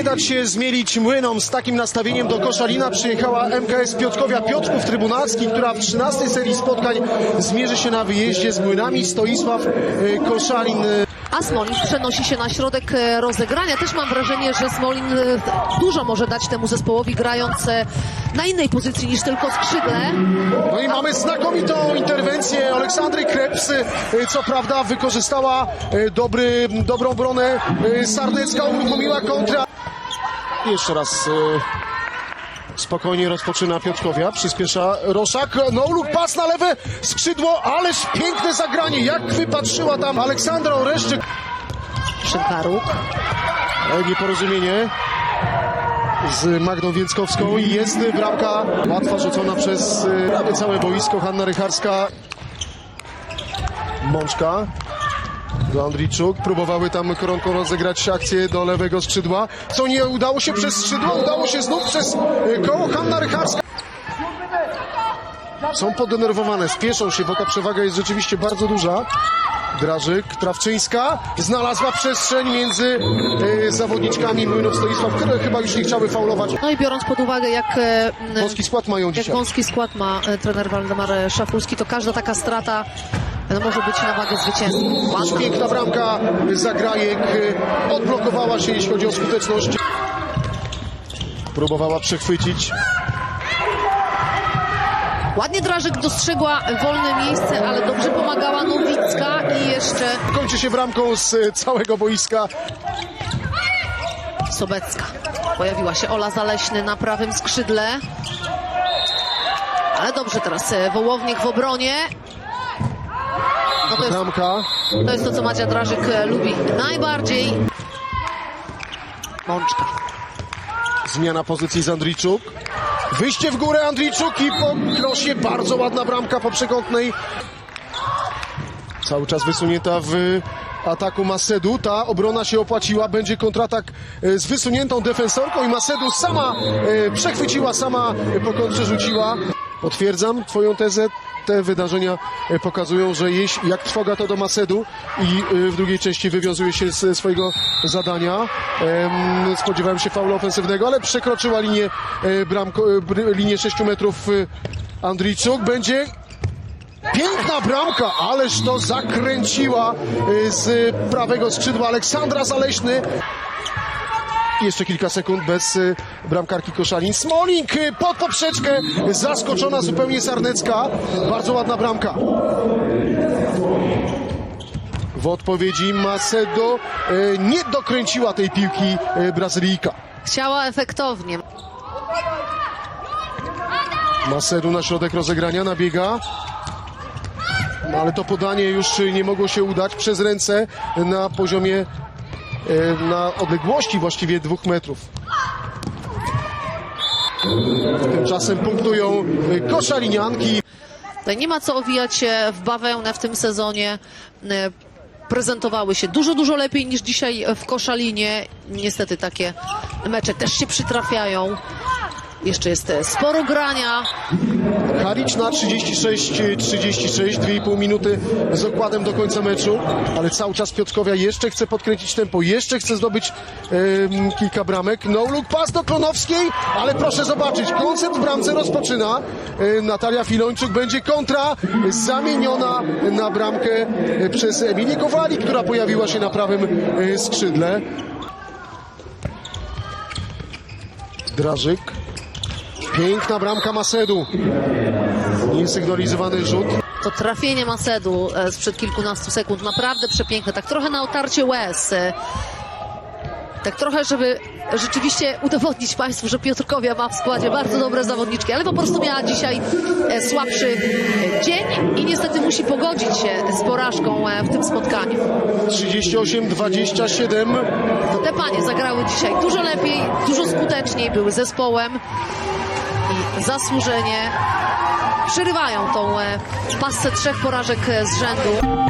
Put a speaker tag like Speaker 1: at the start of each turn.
Speaker 1: nie dać się zmielić młynom. Z takim nastawieniem do Koszalina przyjechała MKS Piotrkowia Piotrków Trybunalski, która w 13 serii spotkań zmierzy się na wyjeździe z młynami. Stoisław e, Koszalin e,
Speaker 2: A Smolin przenosi się na środek e, rozegrania. Też mam wrażenie, że Smolin dużo może dać temu zespołowi grając na innej pozycji niż tylko skrzydle.
Speaker 1: No i mamy znakomitą interwencję Aleksandry Kreps. Co prawda wykorzystała dobry, dobrą obronę e, Sarnecka, uruchomiła kontra. Jeszcze raz e, spokojnie rozpoczyna Piotrkowia, przyspiesza Roszak. No lub pas na lewe skrzydło, ależ piękne zagranie. Jak wypatrzyła tam Aleksandra Oreszczyk.
Speaker 2: Szynkaruk.
Speaker 1: Nieporozumienie z Magdą Więckowską i jest bramka łatwa rzucona przez e, prawie całe boisko. Hanna Rycharska. Mączka. Do Andrijczuk. Próbowały tam koronką rozegrać akcję do lewego skrzydła. Co nie udało się przez skrzydło, udało się znów przez e, koło Hanna Rycharska. Są podenerwowane, spieszą się, bo ta przewaga jest rzeczywiście bardzo duża. Drażyk, Trawczyńska znalazła przestrzeń między e, zawodniczkami Młynów Stoisław, które chyba już nie chciały faulować.
Speaker 2: No i biorąc pod uwagę, jak, e,
Speaker 1: Polski skład mają
Speaker 2: jak
Speaker 1: dzisiaj.
Speaker 2: wąski skład ma e, trener Waldemar Szafulski, to każda taka strata e, może być na wagę zwycięstwa.
Speaker 1: Piękna bramka Zagrajek e, odblokowała się, jeśli chodzi o skuteczność. Próbowała przechwycić.
Speaker 2: Ładnie Drażyk dostrzegła wolne miejsce, ale dobrze pomagała Nowicka i jeszcze
Speaker 1: Kończy się bramką z e, całego boiska.
Speaker 2: Sobecka. Pojawiła się Ola Zaleśny na prawym skrzydle. Ale dobrze teraz e, Wołownik w obronie. No to jest,
Speaker 1: Bramka.
Speaker 2: to jest to, co Madzia Drażyk e, lubi najbardziej. Mączka.
Speaker 1: Zmiana pozycji z Andrijczuk. Wyjście w górę Andrijczuk i po krosie bardzo ładna bramka po przekątnej. Cały czas wysunięta w ataku Masedu. Ta obrona się opłaciła. Będzie kontratak e, z wysuniętą defensorką i Masedu sama e, przechwyciła, sama po kontrze rzuciła. Potwierdzam twoją tezę. Te wydarzenia e, pokazują, że jeśli, jak trwoga to do Masedu i e, w drugiej części wywiązuje się z swojego zadania. Em, Spodziewałem się faulu ofensywnego, ale przekroczyła linię, e, bramko, br- linię 6 metrów Andrijczuk. Będzie Piękna bramka, ależ to zakręciła z prawego skrzydła Aleksandra Zaleśny. Jeszcze kilka sekund bez y, bramkarki Koszalin. Smolink y, pod poprzeczkę, zaskoczona zupełnie Sarnecka. Bardzo ładna bramka. W odpowiedzi Macedo y, nie dokręciła tej piłki Brazylijka.
Speaker 2: Chciała efektownie.
Speaker 1: Masedu na środek rozegrania nabiega. No, ale to podanie już nie mogło się udać przez ręce na poziomie, na odległości właściwie dwóch metrów. Tymczasem punktują e, koszalinianki.
Speaker 2: Tutaj nie ma co owijać się w bawełnę w tym sezonie. E, Prezentowały się dużo, dużo lepiej niż dzisiaj w Koszalinie. Niestety takie mecze też się przytrafiają. Jeszcze jest e, sporo grania.
Speaker 1: Haric na 36-36, 2,5 minuty z okładem do końca meczu, ale cały czas Piotrkowia jeszcze chce podkręcić tempo, jeszcze chce zdobyć em, kilka bramek. No look pas do Klonowskiej, ale proszę zobaczyć, koncert w bramce rozpoczyna. E, Natalia Filończuk będzie kontra zamieniona na bramkę e, przez Emilię Kowali, która pojawiła się na prawym e, skrzydle. Drażyk. Piękna bramka Masedu. Niesygnalizowany rzut.
Speaker 2: To trafienie Macedu e, sprzed kilkunastu sekund naprawdę przepiękne. Tak trochę na otarcie łez. e, Tak trochę, żeby rzeczywiście udowodnić Państwu, że Piotrkowia ma w składzie bardzo dobre zawodniczki, ale po prostu miała dzisiaj e, słabszy dzień i niestety musi pogodzić się z porażką w tym spotkaniu.
Speaker 1: 38-27.
Speaker 2: To te panie zagrały dzisiaj dużo lepiej, dużo skuteczniej, były zespołem i zasłużenie przerywają tą e, pasce trzech porażek e, z rzędu.